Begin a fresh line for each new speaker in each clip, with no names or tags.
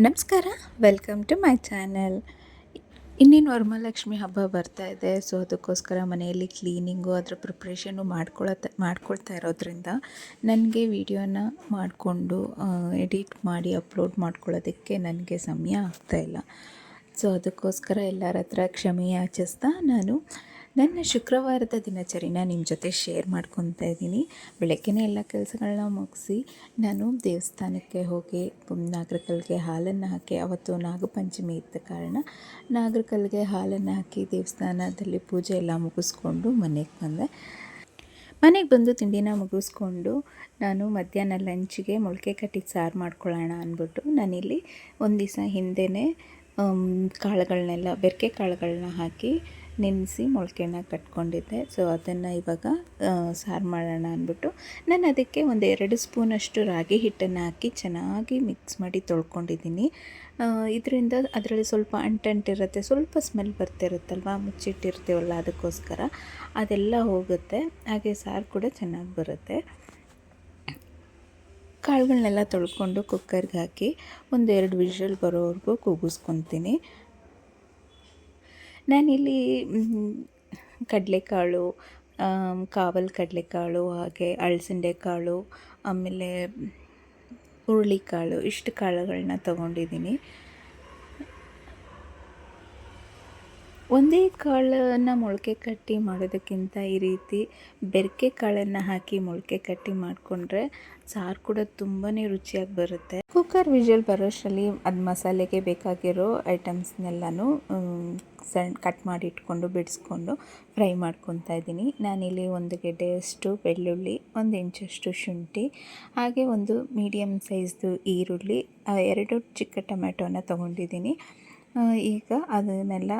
ನಮಸ್ಕಾರ welcome to my channel ಇನ್ನೇನು ವರಮಹಾಲಕ್ಷ್ಮಿ ಹಬ್ಬ ಬರ್ತಾ ಇದೆ ಸೊ ಅದಕ್ಕೋಸ್ಕರ ಮನೆಯಲ್ಲಿ ಕ್ಲೀನಿಂಗು ಅದರ ಪ್ರಿಪ್ರೇಷನ್ನು ಮಾಡ್ಕೊಳತ್ತ ಮಾಡ್ಕೊಳ್ತಾ ಇರೋದ್ರಿಂದ ನನಗೆ ವಿಡಿಯೋನ ಮಾಡಿಕೊಂಡು ಎಡಿಟ್ ಮಾಡಿ ಅಪ್ಲೋಡ್ ಮಾಡ್ಕೊಳ್ಳೋದಕ್ಕೆ ನನಗೆ ಸಮಯ ಆಗ್ತಾಯಿಲ್ಲ ಸೊ ಅದಕ್ಕೋಸ್ಕರ ಎಲ್ಲರ ಹತ್ರ ಕ್ಷಮೆ ಯಾಚಿಸ್ತಾ ನಾನು ನನ್ನ ಶುಕ್ರವಾರದ ದಿನಚರಿನ ನಿಮ್ಮ ಜೊತೆ ಶೇರ್ ಮಾಡ್ಕೊತಾ ಇದ್ದೀನಿ. ಬೆಳಗ್ಗೆನೇ ಎಲ್ಲ ಕೆಲಸಗಳನ್ನ ಮುಗಿಸಿ ನಾನು ದೇವಸ್ಥಾನಕ್ಕೆ ಹೋಗಿ ನಾಗರಕಲ್ಗೆ ಹಾಲನ್ನು ಹಾಕಿ, ಅವತ್ತು ನಾಗಪಂಚಮಿ ಇದ್ದ ಕಾರಣ ನಾಗರಕಲ್ಗೆ ಹಾಲನ್ನು ಹಾಕಿ ದೇವಸ್ಥಾನದಲ್ಲಿ ಪೂಜೆ ಎಲ್ಲ ಮುಗಿಸ್ಕೊಂಡು ಮನೆಗೆ ಬಂದೆ. ಮನೆಗೆ ಬಂದು ತಿಂಡಿನ ಮುಗಿಸ್ಕೊಂಡು ನಾನು ಮಧ್ಯಾಹ್ನ ಲಂಚಿಗೆ ಮೊಳಕೆ ಕಟ್ಟಿ ಸಾರು ಮಾಡ್ಕೊಳ್ಳೋಣ ಅಂದ್ಬಿಟ್ಟು ನಾನಿಲ್ಲಿ ಒಂದು ದಿವಸ ಹಿಂದೆಯೇ ಕಾಳುಗಳನ್ನೆಲ್ಲ ಬೆರಕೆ ಕಾಳುಗಳನ್ನ ಹಾಕಿ ನೆನೆಸಿ ಮೊಳಕೆನ ಕಟ್ಕೊಂಡಿದ್ದೆ. ಸೊ ಅದನ್ನು ಇವಾಗ ಸಾರು ಮಾಡೋಣ ಅಂದ್ಬಿಟ್ಟು ನಾನು ಅದಕ್ಕೆ ಒಂದು ಎರಡು ಸ್ಪೂನಷ್ಟು ರಾಗಿ ಹಿಟ್ಟನ್ನು ಹಾಕಿ ಚೆನ್ನಾಗಿ ಮಿಕ್ಸ್ ಮಾಡಿ ತೊಳ್ಕೊಂಡಿದ್ದೀನಿ. ಇದರಿಂದ ಅದರಲ್ಲಿ ಸ್ವಲ್ಪ ಅಂಟಂಟಿರುತ್ತೆ, ಸ್ವಲ್ಪ ಸ್ಮೆಲ್ ಬರ್ತಿರುತ್ತಲ್ವ, ಮುಚ್ಚಿಟ್ಟಿರ್ತೀವಲ್ಲ ಅದಕ್ಕೋಸ್ಕರ, ಅದೆಲ್ಲ ಹೋಗುತ್ತೆ. ಹಾಗೆ ಸಾರು ಕೂಡ ಚೆನ್ನಾಗಿ ಬರುತ್ತೆ. ಕಾಳುಗಳನ್ನೆಲ್ಲ ತೊಳ್ಕೊಂಡು ಕುಕ್ಕರ್ಗೆ ಹಾಕಿ ಒಂದೆರಡು ವಿಷಲ್ ಬರೋವರೆಗೂ ಕೂಗಿಸ್ಕೊತೀನಿ. ನಾನಿಲ್ಲಿ ಕಡಲೆಕಾಳು ಕಾವಲ್ ಕಡಲೆಕಾಳು, ಹಾಗೆ ಅಳಸಂಡೆ ಕಾಳು ಆಮೇಲೆ ಹುರುಳಿಕಾಳು, ಇಷ್ಟು ಕಾಳುಗಳನ್ನ ತೊಗೊಂಡಿದ್ದೀನಿ. ಒಂದೇ ಕಾಳನ್ನು ಮೊಳಕೆ ಕಟ್ಟಿ ಮಾಡೋದಕ್ಕಿಂತ ಈ ರೀತಿ ಬೆರಕೆ ಕಾಳನ್ನು ಹಾಕಿ ಮೊಳಕೆ ಕಟ್ಟಿ ಮಾಡಿಕೊಂಡ್ರೆ ಸಾರು ಕೂಡ ತುಂಬಾ ರುಚಿಯಾಗಿ ಬರುತ್ತೆ. ಕುಕ್ಕರ್ ವಿಜಲ್ ಬರೋಷ್ಟರಲ್ಲಿ ಅದು ಮಸಾಲೆಗೆ ಬೇಕಾಗಿರೋ ಐಟಮ್ಸ್ನೆಲ್ಲನೂ ಸಣ್ಣ ಕಟ್ ಮಾಡಿ ಇಟ್ಕೊಂಡು ಬಿಡಿಸ್ಕೊಂಡು ಫ್ರೈ ಮಾಡ್ಕೊತಾ ಇದ್ದೀನಿ. ನಾನಿಲ್ಲಿ ಒಂದು ಗೆಡ್ಡೆಯಷ್ಟು ಬೆಳ್ಳುಳ್ಳಿ, ಒಂದು ಇಂಚಷ್ಟು ಶುಂಠಿ, ಹಾಗೆ ಒಂದು ಮೀಡಿಯಮ್ ಸೈಜ್ದು ಈರುಳ್ಳಿ ಎರಡು ಚಿಕ್ಕ ಟೊಮೆಟೊನ ತೊಗೊಂಡಿದ್ದೀನಿ. ಈಗ ಅದನ್ನೆಲ್ಲ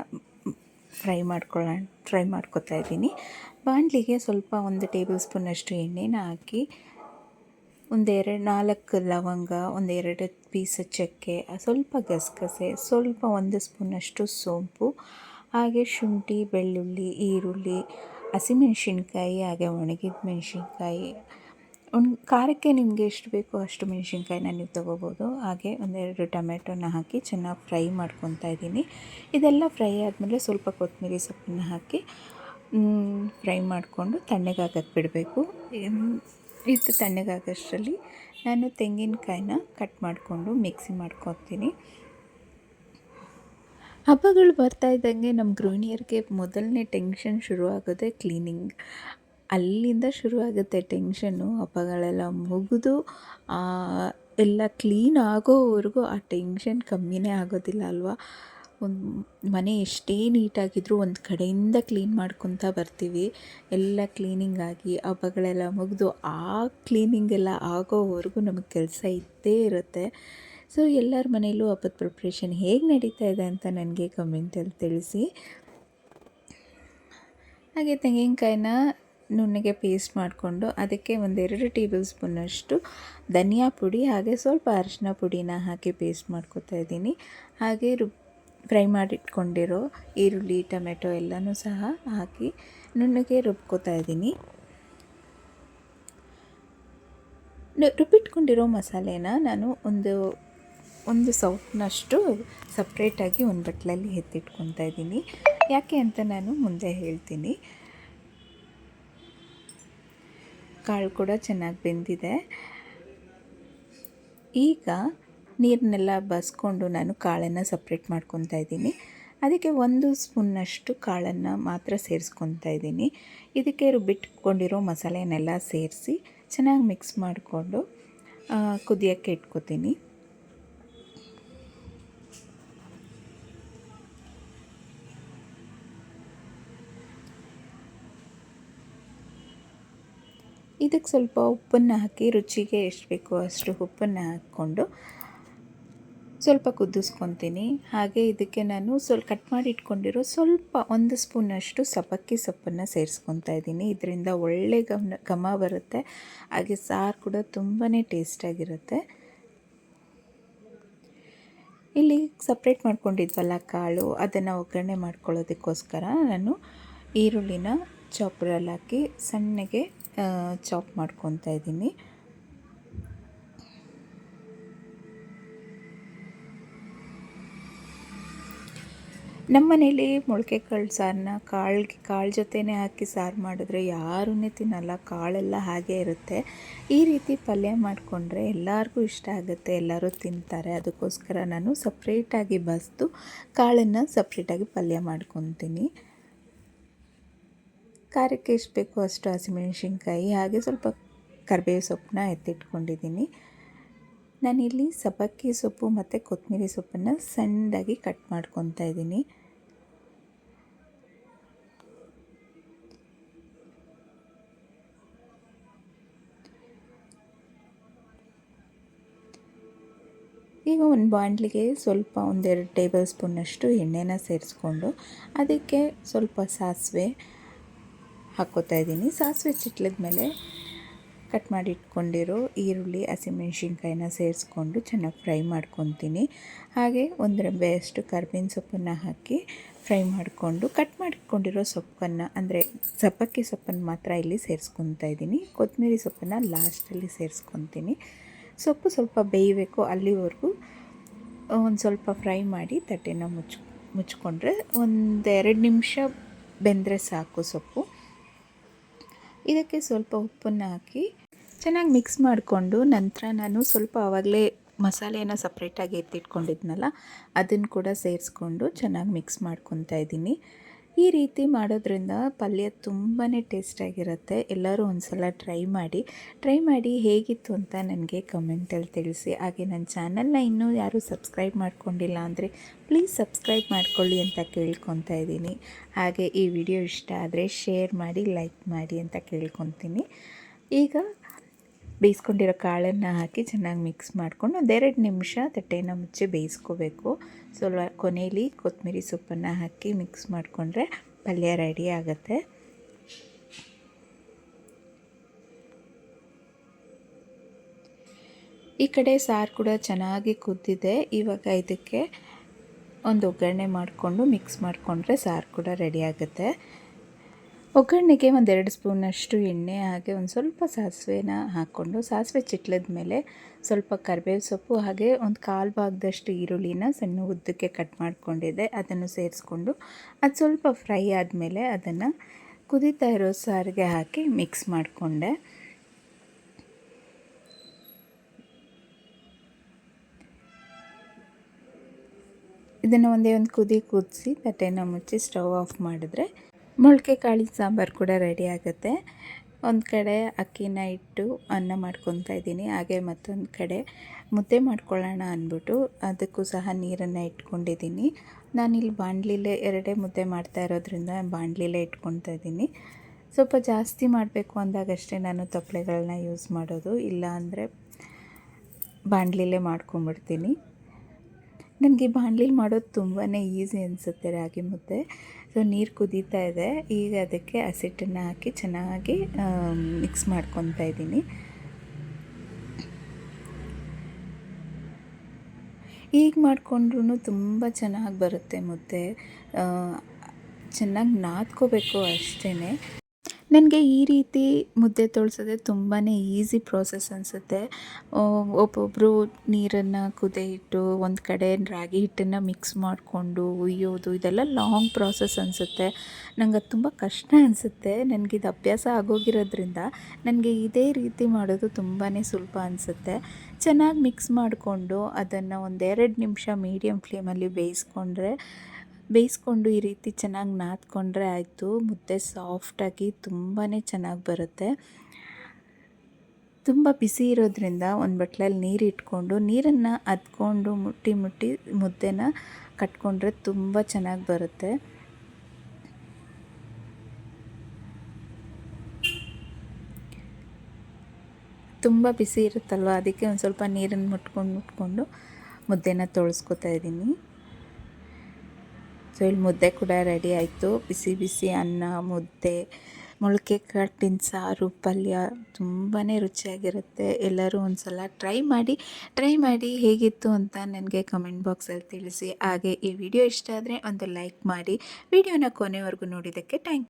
ಫ್ರೈ ಮಾಡ್ಕೊಳ್ಳೋಣ ಫ್ರೈ ಮಾಡ್ಕೊತಾ ಇದ್ದೀನಿ. ಬಾಣಲಿಗೆ ಸ್ವಲ್ಪ ಒಂದು ಟೇಬಲ್ ಸ್ಪೂನಷ್ಟು ಎಣ್ಣೆನ ಹಾಕಿ ಒಂದೆರಡು ನಾಲ್ಕು ಲವಂಗ ಒಂದೆರಡು ಪೀಸ್ ಚಕ್ಕೆ, ಸ್ವಲ್ಪ ಗಸಗಸೆ, ಸ್ವಲ್ಪ ಒಂದು ಸ್ಪೂನಷ್ಟು ಸೋಂಪು, ಹಾಗೆ ಶುಂಠಿ, ಬೆಳ್ಳುಳ್ಳಿ, ಈರುಳ್ಳಿ, ಹಸಿಮೆಣ್ಸಿನ್ಕಾಯಿ, ಹಾಗೆ ಒಣಗಿದ ಮೆಣಸಿನ್ಕಾಯಿ ಒಂದು ಖಾರಕ್ಕೆ ನಿಮಗೆ ಎಷ್ಟು ಬೇಕೋ ಅಷ್ಟು ಮೆಣಸಿನ್ಕಾಯಿನ ನೀವು ತೊಗೋಬೋದು. ಹಾಗೆ ಒಂದೆರಡು ಟೊಮೆಟೊನ ಹಾಕಿ ಚೆನ್ನಾಗಿ ಫ್ರೈ ಮಾಡ್ಕೊತಾ ಇದ್ದೀನಿ. ಇದೆಲ್ಲ ಫ್ರೈ ಆದಮೇಲೆ ಸ್ವಲ್ಪ ಕೊತ್ತಂಬರಿ ಸೊಪ್ಪನ್ನ ಹಾಕಿ ಫ್ರೈ ಮಾಡಿಕೊಂಡು ತಣ್ಣಗಾಗಕ್ಕೆ ಬಿಡಬೇಕು. ಇದು ತಣ್ಣಗಾಗೋಷ್ಟರಲ್ಲಿ ನಾನು ತೆಂಗಿನಕಾಯಿನ ಕಟ್ ಮಾಡಿಕೊಂಡು ಮಿಕ್ಸಿ ಮಾಡ್ಕೊತೀನಿ. ಹಬ್ಬಗಳು ಬರ್ತಾ ಇದ್ದಂಗೆ ನಮ್ಮ ಗೃಹಿಣಿಯರಿಗೆ ಮೊದಲನೇ ಟೆನ್ಷನ್ ಶುರುವಾಗೋದೇ ಕ್ಲೀನಿಂಗ್. ಅಲ್ಲಿಂದ ಶುರುವಾಗುತ್ತೆ ಟೆನ್ಷನ್ನು, ಹಬ್ಬಗಳೆಲ್ಲ ಮುಗಿದು ಎಲ್ಲ ಕ್ಲೀನ್ ಆಗೋವರೆಗೂ ಆ ಟೆನ್ಷನ್ ಕಮ್ಮಿನೇ ಆಗೋದಿಲ್ಲ ಅಲ್ವಾ? ಒಂದು ಮನೆ ಎಷ್ಟೇ ನೀಟಾಗಿದ್ದರೂ ಒಂದು ಕಡೆಯಿಂದ ಕ್ಲೀನ್ ಮಾಡ್ಕೊತ ಬರ್ತೀವಿ. ಎಲ್ಲ ಕ್ಲೀನಿಂಗ್ ಆಗಿ, ಹಬ್ಬಗಳೆಲ್ಲ ಮುಗಿದು ಆ ಕ್ಲೀನಿಂಗ್ ಎಲ್ಲ ಆಗೋವರೆಗೂ ನಮಗೆ ಕೆಲಸ ಇದ್ದೇ ಇರುತ್ತೆ. ಸೊ, ಎಲ್ಲರ ಮನೆಯಲ್ಲೂ ಹಬ್ಬದ ಪ್ರಿಪ್ರೇಷನ್ ಹೇಗೆ ನಡೀತಾ ಇದೆ ಅಂತ ನನಗೆ ಕಮೆಂಟಲ್ಲಿ ತಿಳಿಸಿ. ಹಾಗೆ ತೆಂಗಿನಕಾಯಿನ ನುಣ್ಣಗೆ ಪೇಸ್ಟ್ ಮಾಡಿಕೊಂಡು ಅದಕ್ಕೆ ಒಂದೆರಡು ಟೇಬಲ್ ಸ್ಪೂನಷ್ಟು ಧನಿಯಾ ಪುಡಿ ಹಾಗೆ ಸ್ವಲ್ಪ ಅರಿಶಿನ ಪುಡಿನ ಹಾಕಿ ಪೇಸ್ಟ್ ಮಾಡ್ಕೊತಾ ಇದ್ದೀನಿ. ಹಾಗೆ ರುಬ್ ಫ್ರೈ ಮಾಡಿಟ್ಕೊಂಡಿರೋ ಈರುಳ್ಳಿ, ಟೊಮೆಟೊ ಎಲ್ಲನೂ ಸಹ ಹಾಕಿ ನುಣ್ಣಗೆ ರುಬ್ಕೋತಾ ಇದ್ದೀನಿ. ರುಬ್ಬಿಟ್ಕೊಂಡಿರೋ ಮಸಾಲೆನ ನಾನು ಒಂದು ಒಂದು ಸೌಟ್ನಷ್ಟು ಸಪ್ರೇಟಾಗಿ ಒಂದು ಬಟ್ಲಲ್ಲಿ ಎತ್ತಿಟ್ಕೊತಾ ಇದ್ದೀನಿ. ಯಾಕೆ ಅಂತ ನಾನು ಮುಂದೆ ಹೇಳ್ತೀನಿ. ಕಾಳು ಕೂಡ ಚೆನ್ನಾಗಿ ಬೆಂದಿದೆ. ಈಗ ನೀರನ್ನೆಲ್ಲ ಬಸ್ಕೊಂಡು ನಾನು ಕಾಳನ್ನು ಸಪ್ರೇಟ್ ಮಾಡ್ಕೊತಾ ಇದ್ದೀನಿ. ಅದಕ್ಕೆ ಒಂದು ಸ್ಪೂನ್ನಷ್ಟು ಕಾಳನ್ನು ಮಾತ್ರ ಸೇರಿಸ್ಕೊತಾ ಇದ್ದೀನಿ. ಇದಕ್ಕೆ ರುಬ್ಬಿಟ್ಕೊಂಡಿರೋ ಮಸಾಲೆನೆಲ್ಲ ಸೇರಿಸಿ ಚೆನ್ನಾಗಿ ಮಿಕ್ಸ್ ಮಾಡಿಕೊಂಡು ಕುದಿಯೋಕ್ಕೆ ಇಟ್ಕೋತೀನಿ. ಇದಕ್ಕೆ ಸ್ವಲ್ಪ ಉಪ್ಪನ್ನು ಹಾಕಿ ರುಚಿಗೆ ಎಷ್ಟು ಬೇಕೋ ಅಷ್ಟು ಉಪ್ಪನ್ನು ಹಾಕ್ಕೊಂಡು ಸ್ವಲ್ಪ ಕುದಿಸ್ಕೊತೀನಿ. ಹಾಗೆ ಇದಕ್ಕೆ ನಾನು ಸ್ವಲ್ಪ ಕಟ್ ಮಾಡಿ ಇಟ್ಕೊಂಡಿರೋ ಸ್ವಲ್ಪ ಒಂದು ಸ್ಪೂನಷ್ಟು ಸಬ್ಬಕ್ಕಿ ಸೊಪ್ಪನ್ನು ಸೇರಿಸ್ಕೊತಾ ಇದ್ದೀನಿ. ಇದರಿಂದ ಒಳ್ಳೆ ಗಮ ಘಮ ಬರುತ್ತೆ. ಹಾಗೆ ಸಾರು ಕೂಡ ತುಂಬಾ ಟೇಸ್ಟಾಗಿರುತ್ತೆ. ಇಲ್ಲಿ ಸಪ್ರೇಟ್ ಮಾಡ್ಕೊಂಡಿದ್ವಲ್ಲ ಕಾಳು, ಅದನ್ನು ಒಗ್ಗರಣೆ ಮಾಡ್ಕೊಳ್ಳೋದಕ್ಕೋಸ್ಕರ ನಾನು ಈರುಳ್ಳಿನ ಚಾಪ್ರಲ್ಲಿ ಹಾಕಿ ಸಣ್ಣಗೆ ಚಾಪ್ ಮಾಡ್ಕೊತಾ ಇದ್ದೀನಿ. ನಮ್ಮ ಮನೇಲಿ ಮೊಳಕೆ ಕಾಳು ಸಾರನ್ನ ಕಾಳಿಗೆ, ಕಾಳು ಜೊತೆನೇ ಹಾಕಿ ಸಾರು ಮಾಡಿದ್ರೆ ಯಾರೂ ತಿನ್ನಲ್ಲ, ಕಾಳೆಲ್ಲ ಹಾಗೇ ಇರುತ್ತೆ. ಈ ರೀತಿ ಪಲ್ಯ ಮಾಡಿಕೊಂಡ್ರೆ ಎಲ್ಲರಿಗೂ ಇಷ್ಟ ಆಗುತ್ತೆ, ಎಲ್ಲರೂ ತಿಂತಾರೆ. ಅದಕ್ಕೋಸ್ಕರ ನಾನು ಸಪ್ರೇಟಾಗಿ ಬಸ್ದು ಕಾಳನ್ನು ಸಪ್ರೇಟಾಗಿ ಪಲ್ಯ ಮಾಡ್ಕೊತೀನಿ. ಖಾರಕ್ಕೆ ಎಷ್ಟು ಬೇಕೋ ಅಷ್ಟು ಹಸಿಮೆಣಸಿನ್ಕಾಯಿ, ಹಾಗೆ ಸ್ವಲ್ಪ ಕರಿಬೇವು ಸೊಪ್ಪನ್ನ ಎತ್ತಿಟ್ಕೊಂಡಿದ್ದೀನಿ. ನಾನಿಲ್ಲಿ ಸಬ್ಬಕ್ಕಿ ಸೊಪ್ಪು ಮತ್ತು ಕೊತ್ತಂಬರಿ ಸೊಪ್ಪನ್ನು ಸಣ್ಣದಾಗಿ ಕಟ್ ಮಾಡ್ಕೊತಾ ಇದ್ದೀನಿ. ಈಗ ಒಂದು ಬಾಂಡ್ಲಿಗೆ ಸ್ವಲ್ಪ ಒಂದೆರಡು ಟೇಬಲ್ ಸ್ಪೂನಷ್ಟು ಎಣ್ಣೆನ ಸೇರಿಸ್ಕೊಂಡು, ಅದಕ್ಕೆ ಸ್ವಲ್ಪ ಸಾಸಿವೆ ಹಾಕ್ಕೋತಾ ಇದ್ದೀನಿ. ಸಾಸಿವೆ ಚಿಟ್ಲದ ಮೇಲೆ ಕಟ್ ಮಾಡಿ ಇಟ್ಕೊಂಡಿರೋ ಈರುಳ್ಳಿ, ಹಸಿಮೆಣ್ಸಿನ್ಕಾಯಿನ ಸೇರಿಸ್ಕೊಂಡು ಚೆನ್ನಾಗಿ ಫ್ರೈ ಮಾಡ್ಕೊತೀನಿ. ಹಾಗೆ ಒಂದು ರೆಂಬೆಯಷ್ಟು ಕರ್ಬೇವಿನ ಸೊಪ್ಪನ್ನು ಹಾಕಿ ಫ್ರೈ ಮಾಡಿಕೊಂಡು ಕಟ್ ಮಾಡಿಕೊಂಡಿರೋ ಸೊಪ್ಪನ್ನು, ಅಂದರೆ ಸಬ್ಬಕ್ಕಿ ಸೊಪ್ಪನ್ನು ಮಾತ್ರ ಇಲ್ಲಿ ಸೇರಿಸ್ಕೊತಾ ಇದ್ದೀನಿ. ಕೊತ್ತಂಬರಿ ಸೊಪ್ಪನ್ನು ಲಾಸ್ಟಲ್ಲಿ ಸೇರಿಸ್ಕೊತೀನಿ. ಸೊಪ್ಪು ಸ್ವಲ್ಪ ಬೇಯಬೇಕು ಅಲ್ಲಿವರೆಗೂ. ಒಂದು ಸ್ವಲ್ಪ ಫ್ರೈ ಮಾಡಿ ತಟ್ಟೆನ ಮುಚ್ಚ ಮುಚ್ಕೊಂಡ್ರೆ ಒಂದೆರಡು ನಿಮಿಷ ಬೆಂದರೆ ಸಾಕು ಸೊಪ್ಪು. ಇದಕ್ಕೆ ಸ್ವಲ್ಪ ಉಪ್ಪನ್ನು ಹಾಕಿ ಚೆನ್ನಾಗಿ ಮಿಕ್ಸ್ ಮಾಡಿಕೊಂಡು ನಂತರ ನಾನು ಸ್ವಲ್ಪ ಆವಾಗಲೇ ಮಸಾಲೆಯನ್ನು ಸಪ್ರೇಟಾಗಿ ಎತ್ತಿಟ್ಕೊಂಡಿದ್ನಲ್ಲ, ಅದನ್ನು ಕೂಡ ಸೇರಿಸ್ಕೊಂಡು ಚೆನ್ನಾಗಿ ಮಿಕ್ಸ್ ಮಾಡ್ಕೊತಾ ಇದ್ದೀನಿ. ಈ ರೀತಿ ಮಾಡೋದ್ರಿಂದ ಪಲ್ಯ ತುಂಬಾ ಟೇಸ್ಟಾಗಿರುತ್ತೆ. ಎಲ್ಲರೂ ಒಂದ್ಸಲ ಟ್ರೈ ಮಾಡಿ. ಟ್ರೈ ಮಾಡಿ ಹೇಗಿತ್ತು ಅಂತ ನನಗೆ ಕಮೆಂಟಲ್ಲಿ ತಿಳಿಸಿ. ಹಾಗೆ ನನ್ನ ಚಾನಲ್ನ ಇನ್ನೂ ಯಾರೂ ಸಬ್ಸ್ಕ್ರೈಬ್ ಮಾಡ್ಕೊಂಡಿಲ್ಲ ಅಂದರೆ ಪ್ಲೀಸ್ ಸಬ್ಸ್ಕ್ರೈಬ್ ಮಾಡ್ಕೊಳ್ಳಿ ಅಂತ ಕೇಳ್ಕೊತಾ ಇದ್ದೀನಿ. ಹಾಗೆ ಈ ವಿಡಿಯೋ ಇಷ್ಟ ಆದರೆ ಶೇರ್ ಮಾಡಿ, ಲೈಕ್ ಮಾಡಿ ಅಂತ ಕೇಳ್ಕೊತೀನಿ. ಈಗ ಬೇಯಿಸ್ಕೊಂಡಿರೋ ಕಾಳನ್ನು ಹಾಕಿ ಚೆನ್ನಾಗಿ ಮಿಕ್ಸ್ ಮಾಡಿಕೊಂಡು ಒಂದೆರಡು ನಿಮಿಷ ತಟ್ಟೆನ ಮುಚ್ಚಿ ಬೇಯಿಸ್ಕೋಬೇಕು. ಸ್ವಲ್ಪ ಕೊನೆಯಲ್ಲಿ ಕೊತ್ತಂಬರಿ ಸೊಪ್ಪನ್ನು ಹಾಕಿ ಮಿಕ್ಸ್ ಮಾಡಿಕೊಂಡ್ರೆ ಪಲ್ಯ ರೆಡಿ ಆಗುತ್ತೆ. ಈ ಕಡೆ ಸಾರು ಕೂಡ ಚೆನ್ನಾಗಿ ಕುದ್ದಿದೆ. ಇವಾಗ ಇದಕ್ಕೆ ಒಂದು ಒಗ್ಗರಣೆ ಮಾಡಿಕೊಂಡು ಮಿಕ್ಸ್ ಮಾಡಿಕೊಂಡ್ರೆ ಸಾರು ಕೂಡ ರೆಡಿ ಆಗುತ್ತೆ. ಒಗ್ಗರಣೆಗೆ ಒಂದೆರಡು ಸ್ಪೂನಷ್ಟು ಎಣ್ಣೆ, ಹಾಗೆ ಒಂದು ಸ್ವಲ್ಪ ಸಾಸಿವೆನ ಹಾಕ್ಕೊಂಡು, ಸಾಸಿವೆ ಚಿಟ್ಲದ ಮೇಲೆ ಸ್ವಲ್ಪ ಕರಿಬೇವು ಸೊಪ್ಪು, ಹಾಗೆ ಒಂದು ಕಾಲು ಭಾಗದಷ್ಟು ಈರುಳ್ಳಿನ ಸಣ್ಣ ಉದ್ದಕ್ಕೆ ಕಟ್ ಮಾಡಿಕೊಂಡಿದ್ದೆ. ಅದನ್ನು ಸೇರಿಸ್ಕೊಂಡು ಅದು ಸ್ವಲ್ಪ ಫ್ರೈ ಆದಮೇಲೆ ಅದನ್ನು ಕುದೀತಾ ಇರೋ ಸಾರಿಗೆ ಹಾಕಿ ಮಿಕ್ಸ್ ಮಾಡಿಕೊಂಡೆ. ಇದನ್ನು ಒಂದೇ ಒಂದು ಕುದಿ ಕುದಿಸಿ, ತಟ್ಟೆನ ಮುಚ್ಚಿ ಸ್ಟವ್ ಆಫ್ ಮಾಡಿದ್ರೆ ಮೊಳಕೆ ಕಾಳಿನ ಸಾಂಬಾರು ಕೂಡ ರೆಡಿ ಆಗುತ್ತೆ. ಒಂದು ಕಡೆ ಅಕ್ಕಿನ ಇಟ್ಟು ಅನ್ನ ಮಾಡ್ಕೊತಾ ಇದ್ದೀನಿ. ಹಾಗೆ ಮತ್ತೊಂದು ಕಡೆ ಮುದ್ದೆ ಮಾಡ್ಕೊಳ್ಳೋಣ ಅಂದ್ಬಿಟ್ಟು ಅದಕ್ಕೂ ಸಹ ನೀರನ್ನು ಇಟ್ಕೊಂಡಿದ್ದೀನಿ. ನಾನಿಲ್ಲಿ ಬಾಣಲಿಲೇ ಎರಡೇ ಮುದ್ದೆ ಮಾಡ್ತಾ ಇರೋದ್ರಿಂದ ಬಾಣಲಿಲೇ ಇಟ್ಕೊತಾ ಇದ್ದೀನಿ. ಸ್ವಲ್ಪ ಜಾಸ್ತಿ ಮಾಡಬೇಕು ಅಂದಾಗಷ್ಟೇ ನಾನು ತಪ್ಪಲೆಗಳನ್ನ ಯೂಸ್ ಮಾಡೋದು. ಇಲ್ಲ ಅಂದರೆ ಬಾಣಲಿಲೇ ಮಾಡ್ಕೊಂಬಿಡ್ತೀನಿ ನನಗೆ ಬಾಣ್ಲಿಲಿ ಮಾಡೋದು ತುಂಬಾ ಈಸಿ ಅನಿಸುತ್ತೆ ರಾಗಿ ಮುದ್ದೆ. ಸೊ ನೀರು ಕುದೀತಾ ಇದೆ. ಈಗ ಅದಕ್ಕೆ ಹಸಿಟ್ಟನ್ನು ಹಾಕಿ ಚೆನ್ನಾಗಿ ಮಿಕ್ಸ್ ಮಾಡ್ಕೊತಾ ಇದ್ದೀನಿ. ಈಗ ಮಾಡಿಕೊಂಡ್ರೂ ತುಂಬ ಚೆನ್ನಾಗಿ ಬರುತ್ತೆ ಮುದ್ದೆ. ಚೆನ್ನಾಗಿ ನಾದ್ಕೋಬೇಕು ಅಷ್ಟೇ ನನಗೆ ಈ ರೀತಿ ಮುದ್ದೆ ತೋಳ್ಸೋದೆ ತುಂಬಾ ಈಸಿ ಪ್ರೋಸೆಸ್ ಅನಿಸುತ್ತೆ. ಒಬ್ಬೊಬ್ಬರು ನೀರನ್ನು ಕುದಿ ಇಟ್ಟು, ಒಂದು ಕಡೆ ರಾಗಿ ಹಿಟ್ಟನ್ನು ಮಿಕ್ಸ್ ಮಾಡಿಕೊಂಡು ಉಯ್ಯೋದು ಇದೆಲ್ಲ ಲಾಂಗ್ ಪ್ರಾಸೆಸ್ ಅನಿಸುತ್ತೆ. ನಂಗೆ ಅದು ತುಂಬ ಕಷ್ಟ ಅನಿಸುತ್ತೆ. ನನಗೆ ಇದು ಅಭ್ಯಾಸ ಆಗೋಗಿರೋದ್ರಿಂದ ನನಗೆ ಇದೇ ರೀತಿ ಮಾಡೋದು ತುಂಬಾ ಸುಲಭ ಅನಿಸುತ್ತೆ. ಚೆನ್ನಾಗಿ ಮಿಕ್ಸ್ ಮಾಡಿಕೊಂಡು ಅದನ್ನು ಒಂದೆರಡು ನಿಮಿಷ ಮೀಡಿಯಮ್ ಫ್ಲೇಮಲ್ಲಿ ಬೇಯಿಸ್ಕೊಂಡ್ರೆ ಬೇಯಿಸ್ಕೊಂಡು ಈ ರೀತಿ ಚೆನ್ನಾಗಿ ನಾದ್ಕೊಂಡ್ರೆ ಆಯಿತು. ಮುದ್ದೆ ಸಾಫ್ಟಾಗಿ ತುಂಬಾ ಚೆನ್ನಾಗಿ ಬರುತ್ತೆ. ತುಂಬ ಬಿಸಿ ಇರೋದ್ರಿಂದ ಒಂದು ಬಟ್ಲಲ್ಲಿ ನೀರು ಇಟ್ಕೊಂಡು, ನೀರನ್ನು ಅದ್ಕೊಂಡು ಮುಟ್ಟಿ ಮುಟ್ಟಿ ಮುದ್ದೆನ ಕಟ್ಕೊಂಡ್ರೆ ತುಂಬ ಚೆನ್ನಾಗಿ ಬರುತ್ತೆ. ತುಂಬ ಬಿಸಿ ಇರುತ್ತಲ್ವ? ಅದಕ್ಕೆ ಒಂದು ಸ್ವಲ್ಪ ನೀರನ್ನು ಮುಟ್ಕೊಂಡು ಮುಟ್ಕೊಂಡು ಮುದ್ದೆನ ತೊಳಸ್ಕೊತಾ ಇದ್ದೀನಿ ಸೊ ಇಲ್ಲಿ ಮುದ್ದೆ ಕೂಡ ರೆಡಿ ಆಯಿತು. ಬಿಸಿ ಬಿಸಿ ಅನ್ನ, ಮುದ್ದೆ, ಮೊಳಕೆ ಕಟ್ಟಿನ ಸಾರು, ಪಲ್ಯ ತುಂಬಾ ರುಚಿಯಾಗಿರುತ್ತೆ. ಎಲ್ಲರೂ ಒಂದು ಸಲ ಟ್ರೈ ಮಾಡಿ ಟ್ರೈ ಮಾಡಿ ಹೇಗಿತ್ತು ಅಂತ ನನಗೆ ಕಮೆಂಟ್ ಬಾಕ್ಸಲ್ಲಿ ತಿಳಿಸಿ. ಹಾಗೆ ಈ ವಿಡಿಯೋ ಇಷ್ಟ ಆದರೆ ಒಂದು ಲೈಕ್ ಮಾಡಿ. ವಿಡಿಯೋನ ಕೊನೆವರೆಗೂ ನೋಡಿದ್ದಕ್ಕೆ ಥ್ಯಾಂಕ್